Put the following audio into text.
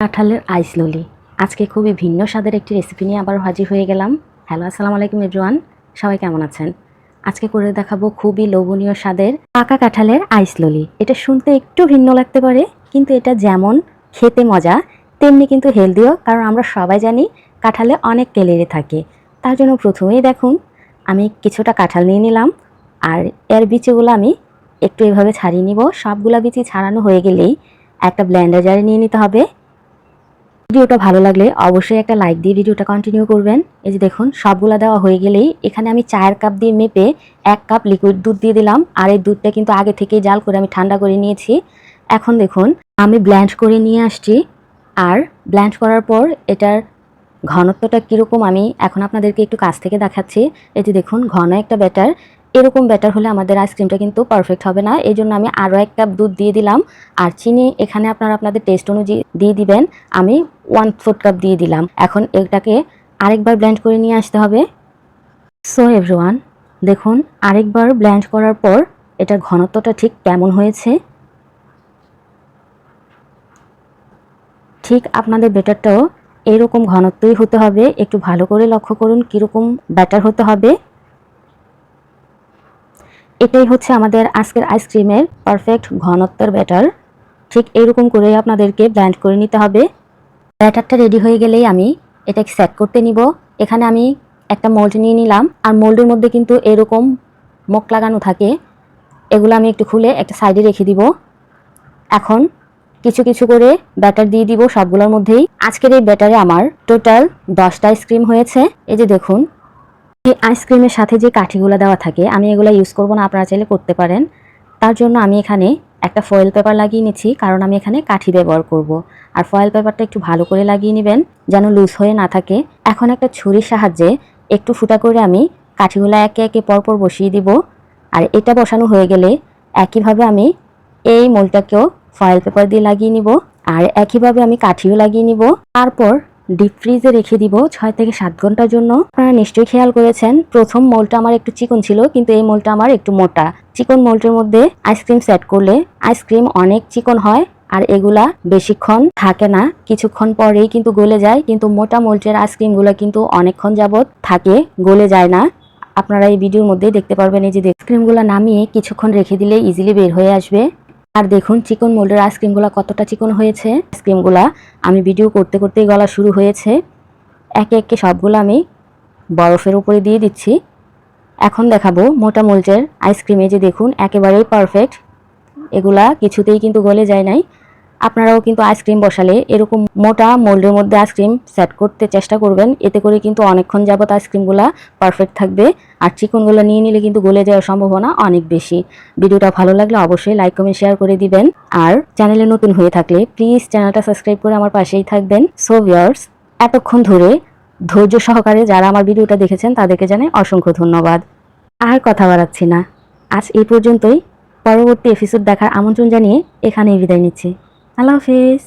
কাঁঠালের আইস ললি আজকে খুবই ভিন্ন স্বাদের একটি রেসিপি নিয়ে আবার হাজির হয়ে গেলাম। হ্যালো আসসালামু আলাইকুম এভরিওয়ান সবাই কেমন আছেন? আজকে করে দেখাবো খুবই লোভনীয় স্বাদের পাকা কাঁঠালের আইস ললি এটা শুনতে একটু ভিন্ন লাগতে পারে, কিন্তু এটা যেমন খেতে মজা, তেমনি কিন্তু হেলদিও কারণ আমরা সবাই জানি কাঁঠালে অনেক ক্যালোরি থাকে। তার জন্য প্রথমেই দেখুন, আমি কিছুটা কাঁঠাল নিয়ে নিলাম, আর এর বিচিগুলো আমি একটু এভাবে ছাড়িয়ে নিব। সবগুলা বিচি ছাড়ানো হয়ে গেলেই একটা ব্লেন্ডার জারে নিয়ে নিতে হবে। ভিডিওটা ভালো লাগলে অবশ্যই একটা লাইক দিয়ে ভিডিওটা কন্টিনিউ করবেন। এই যে দেখুন, সবগুলা দেওয়া হয়ে গেলেই এখানে আমি চায়ের কাপ দিয়ে মেপে এক কাপ লিকুইড দুধ দিয়ে দিলাম। আর এই দুধটা কিন্তু আগে থেকেই জাল করে আমি ঠান্ডা করে নিয়েছি। এখন দেখুন, আমি ব্ল্যান্ড করে নিয়ে আসছি। আর ব্ল্যান্ড করার পর এটার ঘনত্বটা কীরকম আমি এখন আপনাদেরকে একটু কাছ থেকে দেখাচ্ছি। যে দেখুন, ঘন একটা ব্যাটার এরকম ব্যাটার হলে আমাদের আইসক্রিমটা কিন্তু পারফেক্ট হবে না। এই জন্য আমি আরও এক কাপ দুধ দিয়ে দিলাম। আর চিনি এখানে আপনারা আপনাদের টেস্ট অনুযায়ী দিয়ে দিবেন। আমি ওয়ান ফোর্থ কাপ দিয়ে দিলাম। এখন এটাকে আরেকবার ব্লেন্ড করে নিয়ে আসতে হবে। সো এভরিওয়ান দেখুন, আরেকবার ব্ল্যান্ড করার পর এটার ঘনত্বটা ঠিক কেমন হয়েছে? ঠিক আপনাদের ব্যাটারটাও এরকম ঘনত্বই হতে হবে। একটু ভালো করে লক্ষ্য করুন কীরকম ব্যাটার হতে হবে। এটাই হচ্ছে আমাদের আজকের আইসক্রিমের পারফেক্ট ঘনত্বের ব্যাটার। ঠিক এরকম করে আপনাদেরকে ব্ল্যান্ড করে নিতে হবে। ব্যাটারটা রেডি হয়ে গেলেই আমি এটাকে সেট করতে নিব। এখানে আমি একটা মোল্ড নিয়ে নিলাম। আর মোল্ডের মধ্যে কিন্তু এরকম মুখ লাগানো থাকে। এগুলো আমি একটু খুলে একটা সাইডে রেখে দিব। এখন কিছু কিছু করে ব্যাটার দিয়ে দিব সবগুলোর মধ্যেই। আজকের এই ব্যাটারে আমার টোটাল দশটা আইসক্রিম হয়েছে। এই যে দেখুন, এই আইসক্রিমের সাথে যে কাঠিগুলো দেওয়া থাকে, আমি এগুলো ইউজ করব না, আপনারা চাইলে করতে পারেন। তার জন্য আমি এখানে একটা ফয়েল পেপার লাগিয়ে নিচ্ছি, কারণ আমি এখানে কাঠি ব্যবহার করব। আর ফয়েল পেপারটা একটু ভালো করে লাগিয়ে নেবেন, যেন লুজ হয়ে না থাকে। এখন একটা ছুরির সাহায্যে একটু ফুটা করে আমি কাঠিগুলো একে একে পরপর বসিয়ে দিব। আর এটা বসানো হয়ে গেলে একইভাবে আমি এই মোলটাকেও ফয়েল পেপার দিয়ে লাগিয়ে নিব। আর একইভাবে আমি কাঠিও লাগিয়ে নিব। তারপর ডিপ ফ্রিজে রেখে দিব ছয় থেকে সাত ঘণ্টার জন্য। আপনারা নিশ্চয়ই খেয়াল করেছেন, প্রথম মোলটা আমার একটু চিকন ছিল, কিন্তু এই মোলটা আমার একটু মোটা। চিকন মোলটের মধ্যে আইসক্রিম সেট করলে আইসক্রিম অনেক চিকন হয়, আর এগুলা বেশিক্ষণ থাকে না। কিছুক্ষণ পরেই কিন্তু গলে যায়, কিন্তু মোটা মোল্টের আইসক্রিমগুলো কিন্তু অনেকক্ষণ যাবত থাকে, গলে যায় না। আপনারা এই ভিডিওর মধ্যে দেখতে পারবেন, এই যে আইসক্রিমগুলো নামিয়ে কিছুক্ষণ রেখে দিলে ইজিলি বের হয়ে আসবে। আর দেখুন চিকন মোল্ডের আইসক্রিমগুলো কতটা চিকন হয়েছে। আইসক্রিমগুলা আমি ভিডিও করতে করতেই গলা শুরু হয়েছে। একে একে সবগুলো আমি বরফের উপরে দিয়ে দিচ্ছি। এখন দেখাবো মোটা মোল্ডের আইসক্রিমে যে দেখুন, একেবারেই পারফেক্ট এগুলা কিছুতেই কিন্তু গলে যায় নাই। আপনারাও কিন্তু আইসক্রিম বসালে এরকম মোটা মোল্ডের মধ্যে আইসক্রিম সেট করতে চেষ্টা করবেন। এতে করে কিন্তু অনেকক্ষণ যাবত আইসক্রিমগুলা পারফেক্ট থাকবে। আর চিকনগুলো নিয়ে নিলে কিন্তু গলে যাওয়ার সম্ভাবনা অনেক বেশি। ভিডিওটা ভালো লাগলে অবশ্যই লাইক কমেন্ট শেয়ার করে দিবেন। আর চ্যানেলে নতুন হয়ে থাকলে প্লিজ চ্যানেলটা সাবস্ক্রাইব করে আমার পাশেই থাকবেন। সো ভিউয়ার্স এতক্ষণ ধরে ধৈর্য সহকারে যারা আমার ভিডিওটা দেখেছেন তাদেরকে জানাই অসংখ্য ধন্যবাদ। আর কথা বাড়াচ্ছি না। আজ এই পর্যন্তই। পরবর্তী এপিসোড দেখার আমন্ত্রণ জানিয়ে এখানেই বিদায় নিচ্ছি। আল্লাহ হাফিজ